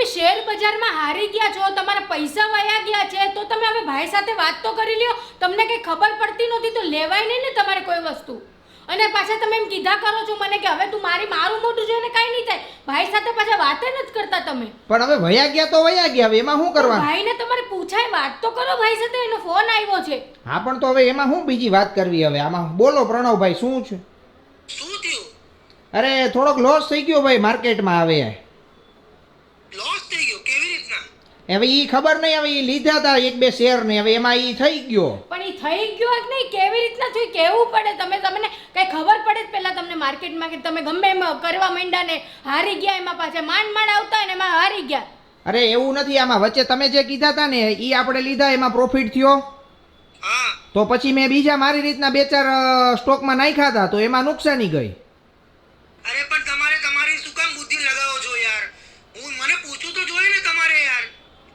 તમે શેર બજારમાં હારી ગયા છો તમારા પૈસા વયા ગયા છે તો તમે હવે ભાઈ સાથે વાત તો કરી લ્યો. તમને કંઈ ખબર પડતી નહોતી તો લેવાય નહીં ને તમારે કોઈ વસ્તુ. અને પાછા તમે એમ કીધા કરો છો મને કે હવે તું મારી મારું મોઢું જોઈને કાંઈ નહીં થાય. ભાઈ સાથે પાછા વાતે નથી કરતા તમે. પણ હવે વયા ગયા તો વયા ગયા હવે એમાં શું કરવાનું? ભાઈને તમારે પૂછાય વાત તો કરો ભાઈ સાથે એનો ફોન આવ્યો છે. હા પણ તો હવે એમાં શું બીજી વાત કરવી હવે? આમાં બોલો પ્રણવભાઈ શું છે? શું થયું? અરે થોડોક લોસ થઈ ગયો ભાઈ માર્કેટમાં હવે લોસ થઈ ગયો કેવી રીતના હવે ઈ ખબર નહીં હવે ઈ લીધા હતા એક બે શેર ને હવે એમાં ઈ થઈ ગયો. પણ એ થઈ ગયો કે નહીં? કેવી રીતના થયું? કેવું પડે? તમે તમને કઈ ખબર પડે જ પહેલા તમને માર્કેટમાં કે તમે ગમે એમ કરવા માંડ્યા ને હારી ગયા એમાં પાછા માંડ માંડ આવતા ને એમાં હારી ગયા. અરે એવું નથી આમાં વચ્ચે તમે જે કીધા હતા ને ઈ આપણે લીધા એમાં પ્રોફિટ થયો. તો પછી મેં બીજા મારી રીતના બે ચાર સ્ટોકમાં નાખ્યા હતા તો એમાં નુકસાની ગઈ. અરે પણ તમારે તમારી શું કામ બુદ્ધિ લગાવો છો યાર હું મને પૂછું તો જોઈએ ને તમારે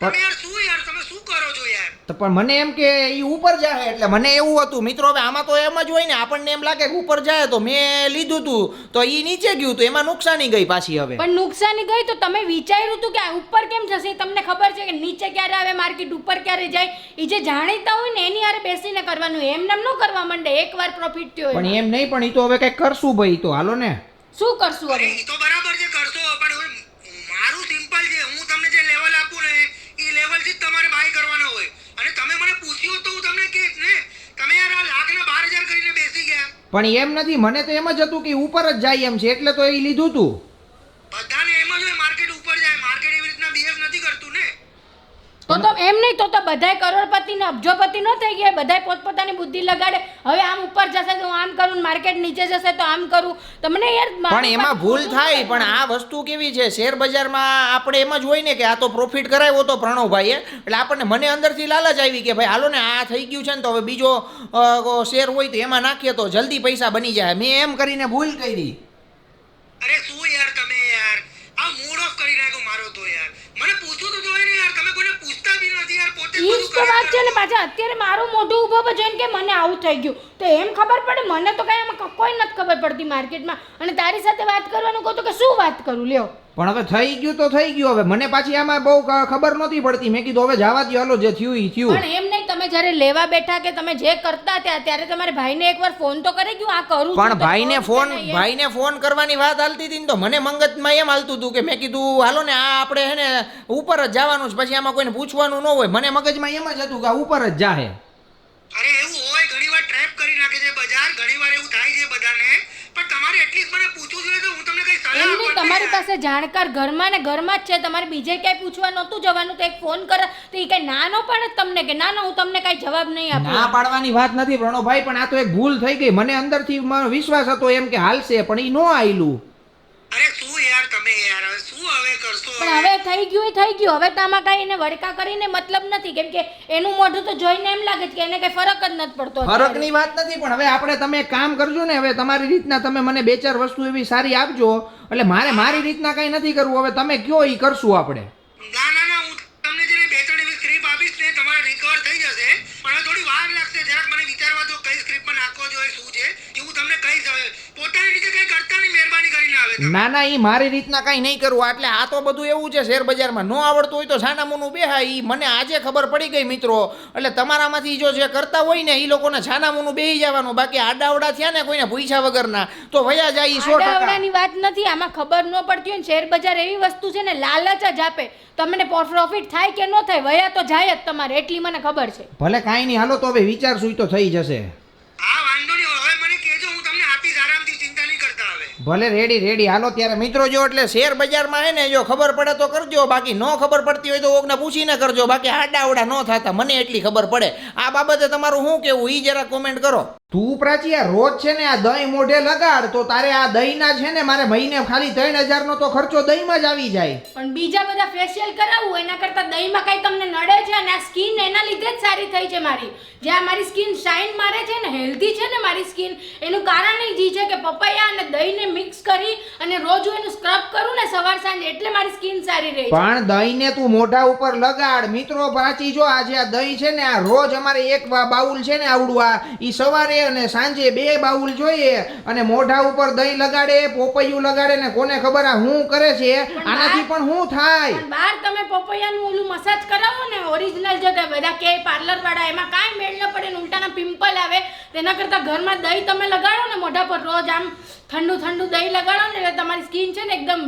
તમે યાર શું યાર તમે શું કરો છો યાર? તો પણ મને એમ કે એ ઉપર જાય એટલે મને એવું હતું. મિત્રો હવે આમાં તો એમ જ હોય ને આપણને એમ લાગે કે ઉપર જાય તો મેં લીધું તું. તો એ નીચે ગયું તો એમાં નુકસાની ગઈ પાછી હવે. પણ નુકસાની ગઈ તો તમે વિચાર્યું હતું કે આ ઉપર કેમ જશે? એ તમને ખબર છે કે નીચે ક્યારે આવે માર્કેટ ઉપર ક્યારે જાય? એ જે જાણીતા હોય ને એની હારે બેસીને કરવાનું. એમ નામ ન કરવા માંડે એકવાર પ્રોફિટ થયો પણ એમ. નહીં પણ એ તો હવે કઈ કરશું ભાઈ તો હાલો ને. શું કરશું અરે હવે? એ તો બરાબર છે કરશો પણ હવે મારું સિમ્પલ છે હું તમને જે લેવલ આપું ને એ લેવલથી જ તમારે બાય કરવાનો હોય અને તમે મને પૂછ્યું લાખના બાર હજાર કરીને બેસી ગયા. પણ એમ નથી, મને તો એમ જ હતું કે ઉપર જ જાય એમ છે, એટલે તો એ લીધું તું બધાને એમ જ હોય માર્કેટ ઉપર જાય માર્કેટ એવી રીતના બિહેવ નથી કરતું ને તો તો એમ નહીં તો તો બધાય કરોડપતિ ને અબજોપતિ ન થઈ ગયા બધાય પોતપોતાની બુદ્ધિ લગાડે. હવે આમ ઉપર જશે તો આમ કરું ને માર્કેટ નીચે જશે તો આમ કરું. તમને યાર પણ એમાં ભૂલ થાય. પણ આ વસ્તુ કેવી છે? શેર બજારમાં આપણે એમ જ હોય ને કે આ તો પ્રોફિટ કરાવ્યો તો પ્રણવભાઈએ. એટલે આપણને મને અંદરથી લાલચ આવી કે ભાઈ હાલો ને આ થઈ ગયું છે ને તો હવે બીજો શેર હોય તો એમાં નાખીએ તો જલ્દી પૈસા બની જાય. મેં એમ કરીને ભૂલ કરી. અરે શું યાર તમે યાર? આ મૂડ ઓફ કરી નાખ્યો મારો તો યાર. મને પૂછવું તો જોઈએ ને યાર તમે કોઈને પૂછતા બી નથી યાર પોતે જ ઈ જ બધું તો વાત છે ને પાછા. અત્યારે મારું મોઢું ઊભો જોઈને કે મને આવું થઈ ગયું. તો એમ ખબર પડે મને તો કઈ આમાં કોઈ નથી ખબર પડતી માર્કેટમાં અને તારી સાથે વાત કરવાનું કહું તો કે શું વાત કરું? લ્યો. પણ હવે થઈ ગયું તો થઈ ગયું. હવે મને પાછી આમાં બહુ ખબર નહોતી પડતી. મેં કીધું હવે જવા દો હાલો જે થયું એ થયું. પણ એમ નહીં તમે જ્યારે લેવા બેઠા કે તમે જે કરતા ત્યાં ત્યારે તમારે ભાઈને એકવાર ફોન તો કરી ગયું આ કરું પણ ભાઈને ફોન. ભાઈને ફોન કરવાની વાત હાલતી હતી ને તો મને મંગતમાં એમ હાલતું હતું કે મેં કીધું હાલો ને આ આપણે હે ને ઉપર જ જવાનું છે. પછી આમાં કોઈને પૂછવાનું ન હોય. મને મગજમાં એમ જ હતું કે આ ઉપર જ જાહે. અરે એવું હોય ઘણીવાર ટ્રેપ કરી નાખે છે બજાર. ઘણીવાર એવું થાય છે બધાને પણ તમારે એટલીસ્ટ મને પૂછવું જોઈએ કે હું તમને કઈ સલાહ નહીં તમારી પાસે જાણકાર ઘરમાં ને ઘરમાં જ છે. તમારે બીજે ક્યાંય પૂછવા નહોતું જવાનું. તો એક ફોન કરે. તો એ કઈ ના નો પડે જ તમને કે ના ના હું તમને કઈ જવાબ નહીં ના આપું પાડવાની વાત નથી પ્રણવભાઈ પણ આ તો એક ભૂલ થઈ ગઈ. મને અંદરથી વિશ્વાસ હતો એમ કે હાલશે પણ એ નો આયલું. યાર તમે યાર હવે શું હવે કરશો પણ હવે થઈ ગયું એ થઈ ગયું. હવે તો આમાં કઈ એને વડકા કરીને મતલબ નથી. કેમ કે એનું મોઢું તો જોઈને એમ લાગે છે કે એને કઈ ફરક જ નથી પડતો ફરકની વાત નથી પણ હવે આપણે તમે કામ કરજો ને હવે તમારી રીતના તમે મને બે ચાર વસ્તુ એવી સારી આપજો. એટલે મારે મારી રીતના કંઈ નથી કરવું. હવે તમે કયો એ કરશું આપણે? ના ના ના હું તમને જે બે ત્રણ એવી સ્ક્રીપ આપીશ ને તમારે રિકવર થઈ જશે. થોડી વાર લાગશે. જરાક મને વિચારવા દો કઈ સ્ક્રિપ્ટમાં નાખવો જોઈએ શું છે? એ હું તમને કહીશ હવે. પોતાની રીતે કઈ કરતા નહીં મહેરબાની કરીને આવે ના ના એ મારી રીતના કઈ નહીં કરવું એટલે આ તો બધું એવું છે શેર બજારમાં. ન આવડતું હોય તો છાનામુનું બેહા એ મને આજે ખબર પડી ગઈ મિત્રો. એટલે તમારામાંથી જો જે કરતા હોય ને એ લોકોને છાનામુનું બેહી જવાનું. બાકી આડાવડા થયા ને કોઈને પૂછ્યા વગરના. તો વયા જાય ઈ સો ટકા. વાત નથી આમાં ખબર ન પડતી હોય ને શેર બજાર એવી વસ્તુ છે ને લાલચ જ આપે. તમને પ્રોફિટ થાય કે ન થાય વયા તો જાય જ તમારે. એટલી મને ખબર છે. ભલે કાંઈ નહીં હાલો તો હવે વિચાર સુઈ તો થઈ જશે. હા વાંધો નહીં હવે મને કહેજો હું તમને આપીશ આરામથી ચિંતા નહીં કરતા હવે. ભલે રેડી રેડી. હાલો ત્યારે મિત્રો જો એટલે શેર બજારમાં હે ને જો ખબર પડે તો કરજો. બાકી ન ખબર પડતી હોય તો ઓગને પૂછીને કરજો. બાકી આડાવડા ન થતા. મને એટલી ખબર પડે. આ બાબતે તમારું શું કેવું એ જરા કોમેન્ટ કરો. તું પ્રાચી આ રોજ છે ને આ દહીં મોઢે લગાડ તો તારે આ દહીંના છે ને મારે મહિને ખાલી ત્રણ હજારનો તો ખર્ચો દહીંમાં જ આવી જાય. પણ બીજા બધા ફેશિયલ કરાવવું એના કરતાં દહીંમાં કઈ તમને નડે છે અને આ સ્કિન એના લીધે જ સારી થઈ છે મારી. જે આ મારી સ્કિન શાઇન મારે છે ને હેલ્ધી છે ને મારી સ્કિન એનું કારણ જ ઈ છે કે પપૈયા અને દહીંને મિક્સ કરી અને રોજ હું એનું સ્ક્રબ કરું ને સવાર સાંજ એટલે મારી સ્કિન સારી રહે પણ દહીંને તું મોઢા ઉપર લગાડ મિત્રો પ્રાચી જો આજે આ દહીં છે ને આ રોજ અમારે એક બાઉલ છે ને આવડું આ ઈ સવારે સવારે અને સાંજે બે બાઉલ જોઈએ અને મોઢા ઉપર દહીં લગાડે પોપૈયું લગાડે ને કોને ખબર આ હું કરે છે? આનાથી પણ હું થાય. બાર બહાર તમે પોપૈયાનું ઓલું મસાજ કરાવો ને ઓરિજિનલ જો બધા કે પાર્લર વાળા એમાં કાંઈ મેળ ન પડે ને ઉલટાના પિમ્પલ આવે. તેના કરતાં ઘરમાં દહીં તમે લગાડો ને મોઢા પર રોજ આમ ઠંડુ ઠંડુ દહીં લગાડો ને એટલે તમારી સ્કિન છે ને એકદમ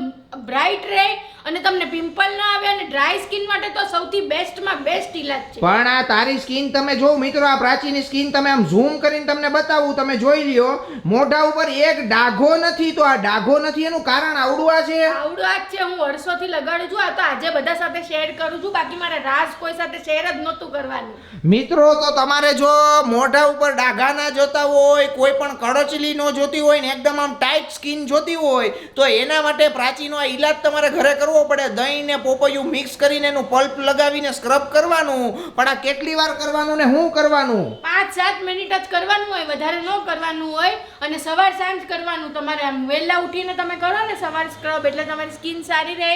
બ્રાઇટ રહે અને તમને પિમ્પલ ના આવે અને ડ્રાય સ્કિન માટે તો સૌથી બેસ્ટમાં બેસ્ટ ઇલાજ છે. પણ આ તારી સ્કિન તમે જો મિત્રો આ પ્રાચીની સ્કિન તમે આમ ઝૂમ કરીને તમને બતાવું તમે જોઈ લ્યો મોઢા ઉપર એક ડાઘો નથી તો આ ડાઘો નથી એનું કારણ આવડું આ છે? આવડું આજ છે હું વર્ષોથી લગાડું છું આ તો આજે બધા સાથે શેર કરું છું બાકી મારે રાજ કોઈ સાથે શેર જ નહોતું કરવાનું. મિત્રો તો તમારે જો મોઢા ઉપર ડાઘા ના જોતા હોય કોઈ પણ કડચલી ન જોતી હોય ને એકદમ આમ ટાઈટ સ્કિન જોતી હોય તો એના માટે પ્રાચીનો આ ઈલાજ તમારે ઘરે કરવો પડે. દહીં ને પોપૈયું મિક્સ કરીને એનું પલ્પ લગાવીને સ્ક્રબ કરવાનું. પણ આ કેટલી વાર કરવાનું ને શું કરવાનું? પાંચ સાત મિનિટ જ કરવાનું હોય વધારે ન કરવાનું હોય. અને સવાર સાંજ કરવાનું. તમારે આમ વહેલા ઉઠીને તમે કરો ને સવાર સ્ક્રબ એટલે તમારી સ્કિન સારી રહે.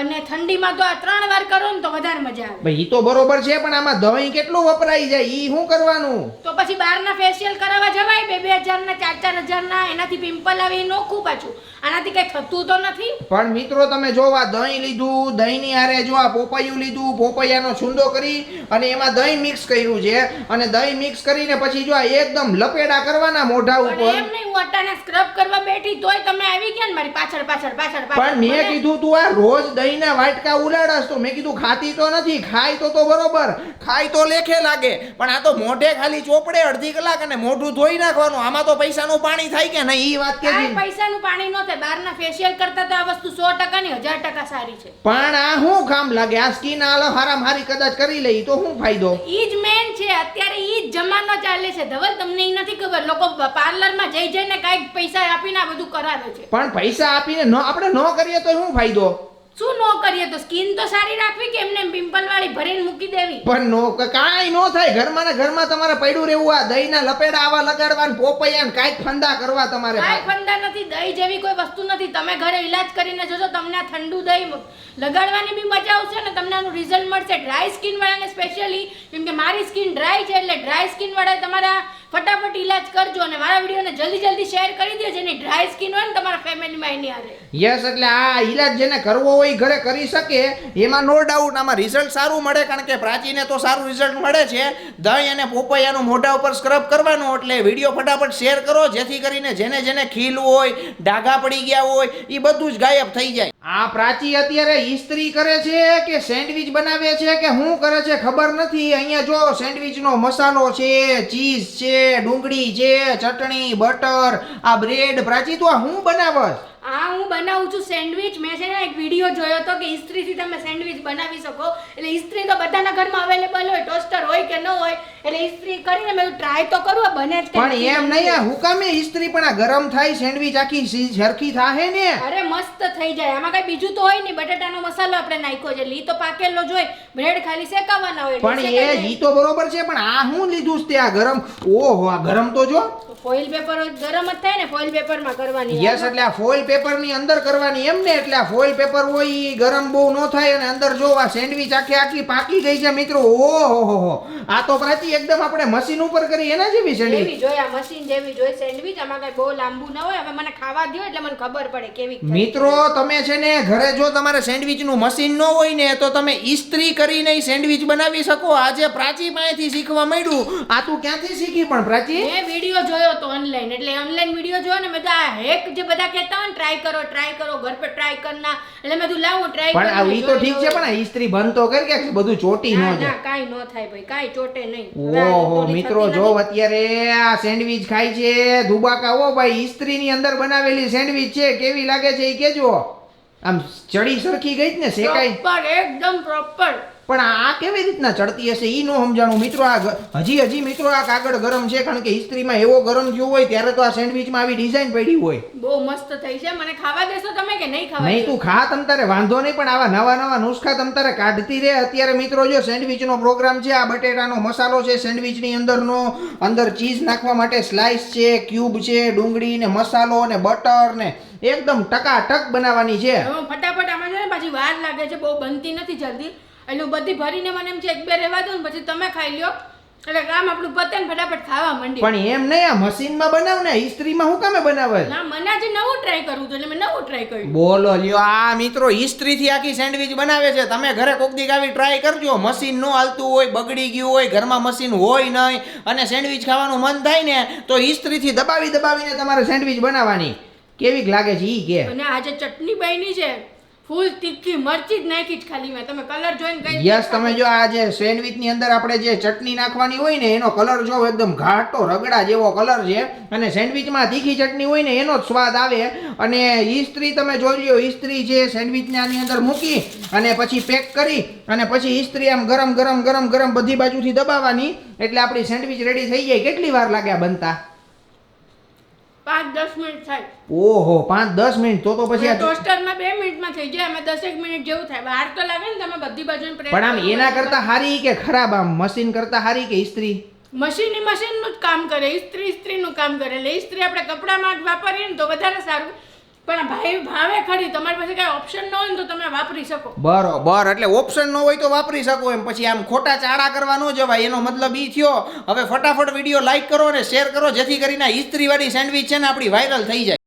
અને ઠંડીમાં તો આ ત્રણ વાર કરો ને તો વધારે મજા આવે. ભાઈ તો બરોબર છે પણ આમાં દહીં કેટલું વપરાય જાય ઈ શું કરવાનું? તો પછી બહારના ફેશિયલ કરાવવા જવાય બે બે હજારના ચાર ચાર હજારના એનાથી પિમ્પલ એ નોખું પાછું આનાથી કઈ થતું તો નથી. પણ મિત્રો તમે જો આ દહીં લીધું દહીંની આરે જો આ પોપૈયું લીધું પોપૈયાનો છુંદો કરી અને એમાં દહીં મિક્સ કર્યું છે. અને દહીં મિક્સ કરીને પછી જો આ એકદમ લપેડા કરવાના મોઢા ઉપર એમ નહીં હું અટાણે સ્ક્રબ કરવા બેઠી તોય તમે આવી ગયા ને મારી પાછળ પાછળ પાછળ પણ મેં કીધું તું આ રોજ દહીંના વાટકા ઉલાડસ તો. મેં કીધું ખાતી તો નથી ખાય તો તો બરોબર ખાય તો લેખે લાગે પણ આ તો મોઢે ખાલી ચોપડે અડધી કલાક અને મોઢું ધોઈ નાખવાનું આમાં તો પૈસાનું પાણી થાય કે નહીં? ઈ વાત કાંઈ પૈસાનું પાણી ન થાય બહારના ફેશિયલ કરતા તો આ વસ્તુ સો ટકાની હજાર ટકા સારી છે. પણ આ શું કામ લાગે? આ સ્કિન આલો હારામ હારી કદાચ કરી લઈ તો શું ફાયદો? ઈ જ મેન છે અત્યારે ઈ જ જમાનો ચાલે છે. ધવલ તમને ઈ નથી ખબર? લોકો પાર્લરમાં જઈ જઈને કાંઈક પૈસા આપીને આ બધું કરાવે છે. પણ પૈસા આપીને ન આપણે ન કરીએ તો શું ફાયદો? ન કરીએ તો સ્કિન તો સારી રાખવી કે એમને પિમ્પલ વાળી ભરીને મૂકી દેવી? પણ નો કાંઈ નો થાય. ઘરમાં ને ઘરમાં તમારે પડ્યું રહેવું આ દહીંના લપેડા આવા લગાડવા ને પોપૈયા ને કાંઈક ફંદા કરવા તમારે કાંઈ ફંદા નથી દહીં જેવી કોઈ વસ્તુ નથી. તમે ઘરે ઈલાજ કરીને જોજો તમને આ ઠંડુ દહીં લગાડવાની બી મજા આવશે ને તમને આનું રિઝલ્ટ મળશે. ડ્રાય સ્કિન વાળાને સ્પેશિયલી કેમ કે મારી સ્કિન ડ્રાય છે એટલે ડ્રાય સ્કિન વાળા તમારા ફટાફટ ઈલાજ કરજો અને મારા વિડીયોને જલ્દી જલ્દી શેર કરી દેજો, જેની ડ્રાય સ્કિન હોય ને તમારા ફેમિલીમાં એની આવે યસ એટલે આ ઈલાજ જેને કરવો હોય ઘરે કરી શકે. એમાં નો ડાઉટ આમાં રિઝલ્ટ સારું મળે, કારણ કે પ્રાચીને તો સારું રિઝલ્ટ મળે છે. દહીં અને પોપૈયાનું મોઢા ઉપર સ્ક્રબ કરવાનું એટલે વીડિયો ફટાફટ શેર કરો, જેથી કરીને જેને જેને ખીલ હોય, ડાઘા પડી ગયા હોય એ બધું જ ગાયબ થઈ જાય. આ પ્રાચી અત્યારે ઇસ્ત્રી કરે છે કે સેન્ડવિચ બનાવે છે કે શું કરે છે ખબર નથી? અહીંયા જો સેન્ડવિચનો મસાલો છે, ચીઝ છે, ડુંગળી છે, ચટણી, બટર, આ બ્રેડ પ્રાચી, તો આ શું બનાવસ આ હું બનાવું છું સેન્ડવિચ. મેં છે ને એક વીડિયો જોયો હતો કે ઇસ્ત્રીથી તમે સેન્ડવિચ બનાવી શકો. એટલે ઇસ્ત્રી તો બધાના ઘરમાં અવેલેબલ હોય ટોસ્ટર હોય કે ન હોય એટલે ઇસ્ત્રી કરીને મેં ટ્રાય તો કરું બને જ પણ એમ નહીં આ હુકામે ઇસ્ત્રી પણ આ ગરમ થાય સેન્ડવિચ આખી સરખી થાહે ને? અરે મસ્ત થઈ જાય. આમાં કઈ બીજું તો હોય નહીં બટાટાનો મસાલો આપણે નાખ્યો છે. લી તો પાકેલો જ હોય બ્રેડ ખાલી શેકાવાના હોય પણ એ શેકાઈ તો બરોબર છે પણ આ હું લીધું છે આ ગરમ? ઓહો આ ગરમ તો જો. ફોઇલ પેપર ગરમ જ થાય ને ફોઇલ પેપરમાં કરવાની યસ એટલે આ ફોઇલ પેપરની અંદર કરવાની એમ ને એટલે આ ફોઇલ પેપર હોય એ ગરમ બહુ ન થાય અને અંદર જો આ સેન્ડવિચ આખી આખી પાકી ગઈ છે મિત્રો. ઓહો હો હો આ તો પ્રાચી એકદમ આપણે મશીન ઉપર કરી એના જેવી સેન્ડવિચ જેવી જોઈ આ મશીન જેવી જોઈ સેન્ડવિચ આમાં કઈ બહુ લાંબુ ન હોય હવે મને ખાવા દો એટલે મને ખબર પડે કેવી મિત્રો તમે છે ને ઘરે જો તમારે સેન્ડવિચનું મશીન ન હોય ને તો તમે ઇસ્ત્રી કરીને સેન્ડવિચ બનાવી શકો. આજે પ્રાચી પાસેથી શીખવા મળ્યું આ તું ક્યાંથી શીખી પણ પ્રાચી? મેં વીડિયો જોયો તો ઓનલાઈન એટલે ઓનલાઈન વીડિયો જોયો ને બધા હેક જે બધા કહેતા હોય ને ટ્રાય કરો ટ્રાય કરો ઘર પર ટ્રાય કરના. એટલે મેં કીધું લાવું ટ્રાય પણ આ ઈ તો ઠીક છે પણ આ ઇસ્ત્રી બંધ તો કરી કે બધું ચોટી ન જાય. ના કાઈ ન થાય ભાઈ કાઈ ચોટે નહીં. ઓહો મિત્રો જો અત્યારે આ સેન્ડવિચ ખાય છે ધુબાકા ઓ ભાઈ ઇસ્ત્રીની અંદર બનાવેલી સેન્ડવિચ છે કેવી લાગે છે એ કેજો. આમ ચડી સરખી ગઈ જ ને શેકાઈ. પણ એકદમ પ્રોપર પણ આ કેવી રીતના ચડતી હશે? એ નો સમજાણું. મિત્રો આ હજી હજી મિત્રો આ કાગળ ગરમ છે કારણ કે ઇસ્ત્રીમાં એવો ગરમ થયો હોય ત્યારે તો આ સેન્ડવિચમાં આવી ડિઝાઇન પડી હોય. બહુ મસ્ત થઈ છે. મને ખાવા દેશો તમે કે નહીં ખાવા નહીં તું ખા તમ તારે વાંધો નહીં પણ આવા નવા નવા નુસ્ખા તમ તારે કાઢતી રહે અત્યારે મિત્રો જો સેન્ડવિચનો પ્રોગ્રામ છે આ બટેટાનો મસાલો છે સેન્ડવિચની અંદરનો અંદર ચીઝ નાખવા માટે સ્લાઇસ છે ક્યુબ છે ડુંગળી ને મસાલો ને બટર ને એકદમ ટકાટક બનાવવાની છે. ફટાફટ આમાં છે ને પાછી વાર લાગે છે બહુ બનતી નથી જલ્દી. એટલે હું બધી ભરીને મને એમ છે એક બે રહેવા દો ને પછી તમે ખાઈ લ્યો. એટલે કામ આપણું પતે ને ફટાફટ ખાવા માંડી પણ એમ નહીં આ મશીનમાં બનાવ ને ઇસ્ત્રીમાં હું કામે બનાવે? ના મને આજે નવું ટ્રાય કરવું હતું એટલે મેં નવું ટ્રાય કર્યું. બોલો લ્યો આ મિત્રો ઇસ્ત્રીથી આખી સેન્ડવિચ બનાવે છે. તમે ઘરે કોક દી આવી ટ્રાય કરજો. મશીન નો હાલતું હોય બગડી ગયું હોય ઘરમાં મશીન હોય નહીં અને સેન્ડવિચ ખાવાનું મન થાય ને તો ઇસ્ત્રીથી દબાવી દબાવીને તમારે સેન્ડવિચ બનાવવાની. કેવીક લાગે છે ઈ કે? અને આજે ચટણી બની છે. ફૂલ તીખી મરચી જ નાખી જ ખાલી મેં. તમે કલર જોઈને કઈ યસ તમે જો આ જે સેન્ડવિચની અંદર આપણે જે ચટણી નાખવાની હોય ને એનો કલર જો એકદમ ઘાટો રગડા જેવો કલર છે અને સેન્ડવિચમાં તીખી ચટણી હોય ને એનો જ સ્વાદ આવે. અને ઈસ્ત્રી તમે જોઈ લો ઈસ્ત્રી જે સેન્ડવિચને આની અંદર મૂકી અને પછી પેક કરી અને પછી ઈસ્ત્રી આમ ગરમ ગરમ ગરમ ગરમ બધી બાજુથી દબાવવાની. એટલે આપણી સેન્ડવિચ રેડી થઈ જાય. કેટલી વાર લાગે આ બનતા? પાંચ દસ મિનિટ થાય. ઓહો પાંચ દસ મિનિટ? તો તો પછી ટોસ્ટરમાં બે મિનિટમાં થઈ જાય અમે દસેક મિનિટ જેવું થાય. વાર તો લાગે ને તમે બધી બાજુ પણ આમ એના કરતા હારી કે ખરાબ? આમ મશીન કરતા હારી કે ઈસ્ત્રી મશીન એ મશીનનું જ કામ કરે ઇસ્ત્રી ઇસ્ત્રીનું કામ કરે. એટલે ઇસ્ત્રી આપણે કપડામાં જ વાપરીએ ને તો વધારે સારું. પણ ભાઈ ભાવે ખરી, તમારી પાસે કાંઈ ઓપ્શન ન હોય તો તમે વાપરી શકો. બરોબર, એટલે ઓપ્શન ન હોય તો વાપરી શકો એમ. પછી આમ ખોટા ચાડા કરવા ન જવાય, એનો મતલબ ઈ થયો. હવે ફટાફટ વીડિયો લાઈક કરો અને શેર કરો, જેથી કરીને ઇસ્ત્રીવાળી સેન્ડવિચ છે ને આપણી વાયરલ થઈ જાય.